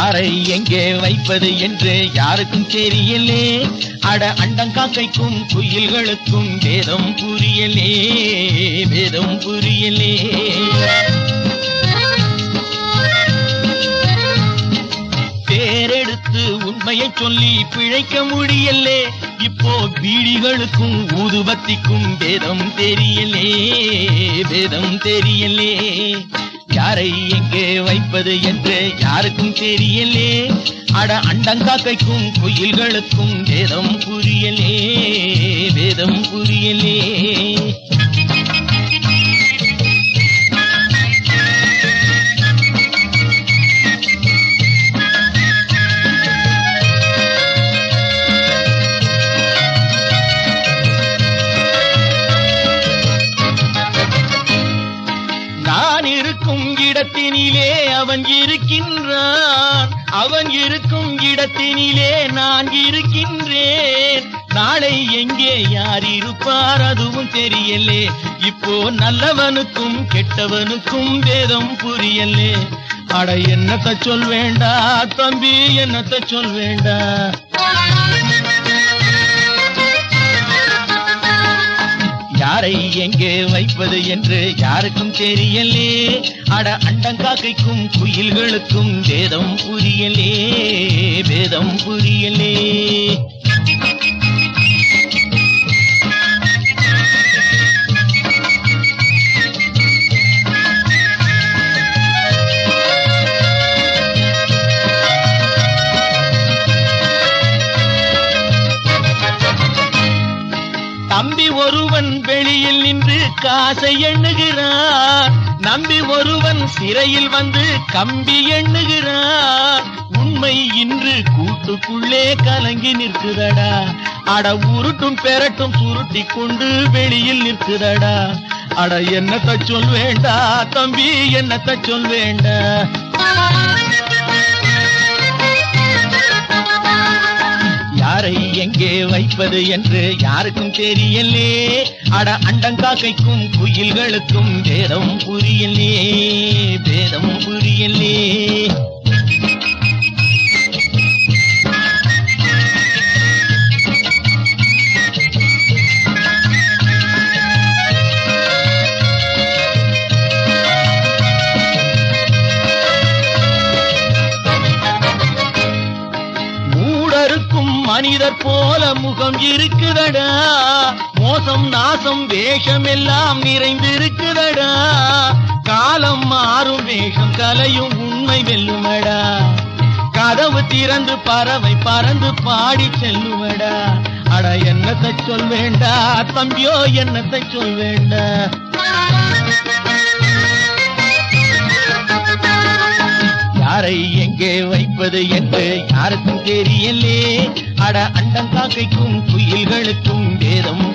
யாரை எங்கே வைப்பது என்று யாருக்கும் தெரியலே. அட அண்டங்காக்கைக்கும் குயில்களுக்கும் வேதம் புரியலே வேதம் புரியலே. பேரெடுத்து உண்மையை சொல்லி பிழைக்க முடியலே. இப்போ பீடிகளுக்கும் ஊதுபத்திக்கும் வேதம் தெரியலே வேதம் தெரியலே. யாரை எங்கே வைப்பது என்று யாருக்கும் தெரியலே. அட அண்டங்காக்கைக்கும் குயில்களுக்கும் வேதம் புரியலே வேதம் புரியலே. நான் இருக்கும் இடத்தினிலே அவன் இருக்கின்றான். அவன் இருக்கும் இடத்தினிலே நான் இருக்கின்றேன். நாளை எங்கே யார் இருப்பார் அதுவும் தெரியலே. இப்போ நல்லவனுக்கும் கெட்டவனுக்கும் வேதம் புரியலே. அட என்னத்த சொல் வேண்டா தம்பி என்னத்த சொல் வேண்டா? யாரை எங்கே வைப்பது என்று யாருக்கும் தெரியலே. அட அண்டங்காக்கைக்கும் குயில்களுக்கும் வேதம் புரியலே வேதம் புரியலே. நம்பி ஒருவன் வெளியில் நின்று காசை எண்ணுகிறான் நம்பி ஒருவன் சிறையில் வந்து கம்பி எண்ணுகிறான் உண்மை இன்று கூட்டுக்குள்ளே கலங்கி நிற்குதடா. அட உருட்டும் பெரட்டும் சுருட்டி கொண்டு வெளியில் நிற்குதடா. அட என்னத்த சொல் வேண்டா தம்பி என்னத்த சொல் வேண்டா. யாரை எங்கே வைப்பது என்று யாருக்கும் தெரியலே. அட அண்டங்காக்கைக்கும் குயில்களுக்கும் வேதம் புரியலே. மனிதர் போல முகம் இருக்குதடா. மோசம் நாசம் வேஷம் எல்லாம் நிறைந்திருக்குதடா. காலம் மாறும் வேஷம் கலையும் உண்மை வெல்லுமடா. கதவு திறந்து பறவை பறந்து பாடி செல்லுவடா அட என்னத்தை சொல் வேண்டா தம்பியோ என்னத்தை சொல் யாரை எங்கே வைப்பது என்று யாருக்கும் தெரியலே. அட அண்டங்காக்கைக்கும் குயில்களுக்கும் வேதம்